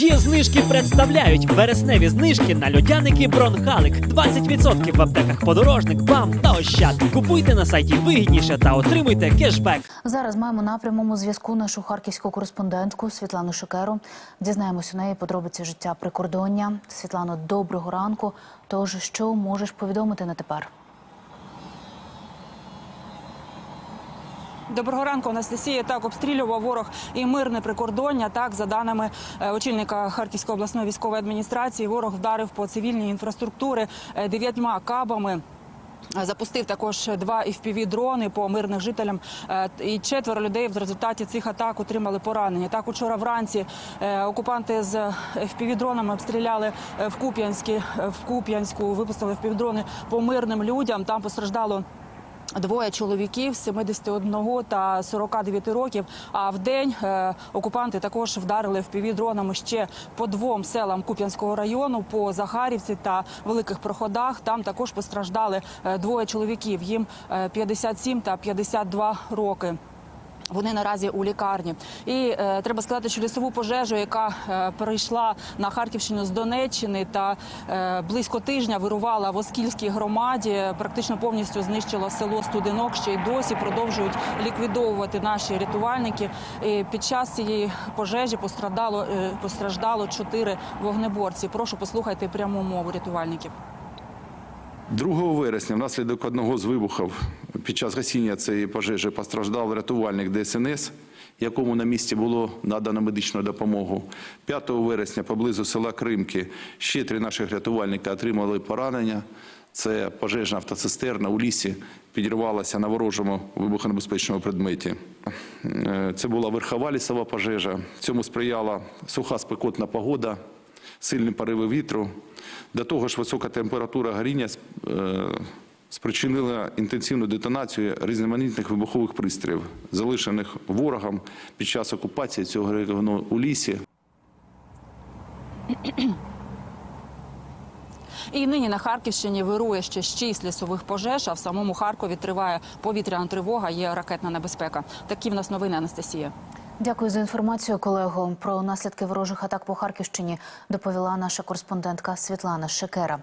Є знижки представляють вересневі знижки на льодяники Бронхалик. 20% в аптеках подорожник, бам та ощад. Купуйте на сайті вигідніше та отримуйте кешбек. Зараз маємо на прямому зв'язку нашу харківську кореспондентку Світлану Шикеру. Дізнаємось у неї подробиці життя прикордоння. Світлано, доброго ранку. Тож, що можеш повідомити на тепер? Доброго ранку, Анастасія. Так обстрілював ворог і мирне прикордоння. Так, за даними е, очільника Харківської обласної військової адміністрації, ворог вдарив по цивільній інфраструктури е, дев'ятьма кабами. Запустив також два fpv дрони по мирним жителям. Е, І четверо людей в результаті цих атак отримали поранення. Так, учора вранці окупанти з fpv дронами обстріляли в Куп'янські е, в Куп'янську, випустили fpv дрони по мирним людям. Там постраждало. Двоє чоловіків 71 та 49 років. А в день е, окупанти також вдарили впівдронами ще по двом селам Куп'янського району, по Захарівці та великих проходах. Там також постраждали е, двоє чоловіків. Їм е, 57 та 52 роки. Вони наразі у лікарні, і е, треба сказати, що лісову пожежу, яка е, перейшла на Харківщину з Донеччини та е, близько тижня вирувала в Оскільській громаді, практично повністю знищила село Студенок. Ще й досі продовжують ліквідовувати наші рятувальники. І під час цієї пожежі пострадало е, постраждало чотири вогнеборці. Прошу послухайте пряму мову рятувальників. 2 вересня внаслідок одного з вибухів під час гасіння цієї пожежі постраждав рятувальник ДСНС, якому на місці було надано медичну допомогу. 5 вересня поблизу села Кримки ще три наших рятувальника отримали поранення. Це пожежна автоцистерна у лісі підірвалася на ворожому вибухонебезпечному предметі. Е, Це була верхова лісова пожежа. Цьому сприяла суха спекотна погода, сильні пориви вітру. До того ж, висока температура горіння е, спричинила інтенсивну детонацію різноманітних вибухових пристроїв, залишених ворогом під час окупації цього регіону у лісі. І нині на Харківщині вирує ще шість лісових пожеж. А в самому Харкові триває повітряна тривога. Є ракетна небезпека. Такі в нас новини, Анастасія. Дякую за інформацію, колего. Про наслідки ворожих атак по Харківщині доповіла наша кореспондентка Світлана Шикера.